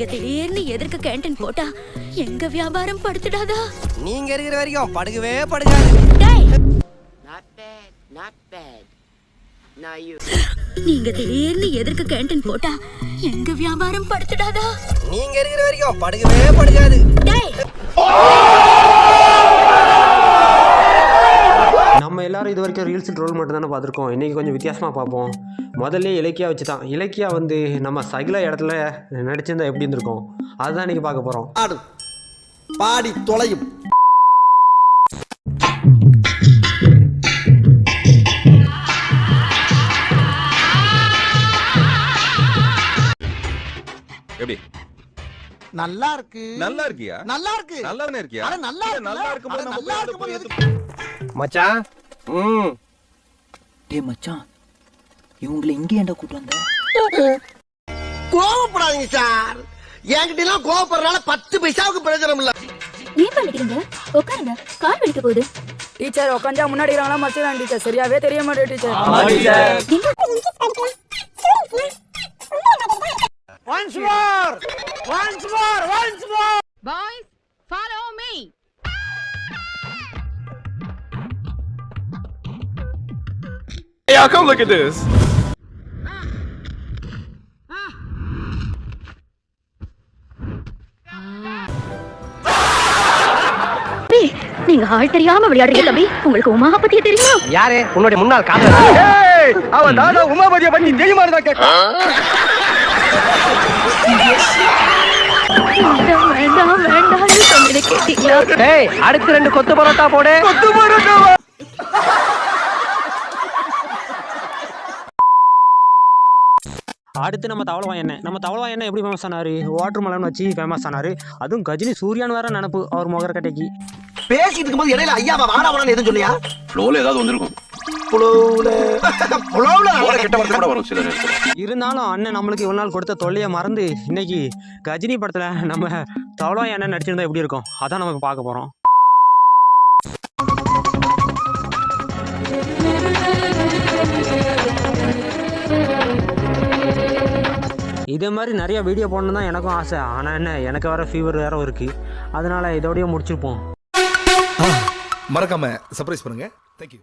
நீங்க திடீர்னு எதிர்க்க கேண்டீன் போட்டா எங்க வியாபாரம் படுத்துடாதா? நீங்க இருக்கிற வரைக்கும் படுக்கவே படுக்காது. டேய்! Not bad, not bad. Now you. நீங்க திடீர்னு எதிர்க்க கேண்டீன் போட்டா எங்க வியாபாரம் படுத்துடாதா? நீங்க இருக்கிற வரைக்கும் படுக்கவே படுக்காது டேய் நம்ம எல்லாரும் இது வரைக்கும் ரீல்ஸ் ட்ரோல் மட்டும் தானே பார்த்துருக்கோம். இன்றைக்கி கொஞ்சம் வித்தியாசமாக பார்ப்போம். முதல்ல இலக்கியா வச்சு தான் இலக்கியா வந்து நம்ம சகில இடத்துல நடிச்சிருந்தா எப்படி இருந்திருக்கும்? அதுதான் இன்றைக்கி பார்க்க போகிறோம் பாடி தொலையும். எப்படி? நல்லா இருக்கு. நல்லா இருக்கியா? நல்லா இருக்கு. நல்லா இருக்கியா? நல்லா? நல்லா எதுக்கு? மச்சான் ம். டேய் மச்சான் இவங்களை இங்கே ஏன்டா கூட்டு வந்த? கோவப்படாதீங்க சார். என்கிட்ட எல்லாம் கோவப்படுறதுனால பத்து பைசாவுக்கு பிரயோஜனம் இல்ல. ஏன் பண்ணிக்கிறீங்க உட்காருங்க கால் வலிக்க போகுது. டீச்சர் உட்காந்தா முன்னாடி இருக்காங்களா மச்சிதான் டீச்சர். சரியாவே தெரிய மாட்டேன் teacher. Boys, Yeah, come look at this. நீங்க ஆள் தெரியாம விளையாடுறீங்க தம்பி. உங்களுக்கு உமா பத்திய தெரியுமா? யாரு? உன்னுடைய முன்னாள் காதலர்? அவன் தாதா உமாபதியை பத்தி தெரியுமா கேட்க வேண்டாம் வேண்டாம் கேட்டீங்களா? ஏய் அடுத்து ரெண்டு கொத்து பரோட்டா போடு. கொத்து பரோட்டா அடுத்து நம்ம தவளவா எண்ணெய் நம்ம தவளவா எண்ணெய் எப்படி ஃபேமஸ் ஆனார்? வாட்டர் மலன் வச்சு ஃபேமஸ் ஆனார். அதுவும் கஜினி சூர்யான் வேற நினப்பு அவர் முகரக்கட்டைக்கு பேசிட்டு இருக்கும்போது இடையில ஐயாவா வாடா வாடா எதுவும் சொல்லியா? ஃப்ளோல ஏதாவது வந்திருக்கும். இருந்தாலும் அண்ணன் நம்மளுக்கு இவ்வளோ நாள் கொடுத்த தொல்லையை மறந்து இன்னைக்கு கஜினி படத்தில் நம்ம தவளவா எண்ணெய் நடிச்சிருந்தா எப்படி இருக்கும்? அதான் நமக்கு பார்க்க போகிறோம் இதே மாதிரி நிறைய வீடியோ போடணும் தான் எனக்கும் ஆசை. ஆனால் என்ன எனக்கு வர ஃபீவர் வேற இருக்குது அதனால் இதோடய முடிச்சிருப்போம். மறக்காம சர்ப்ரைஸ் பண்ணுங்க. தேங்க்யூ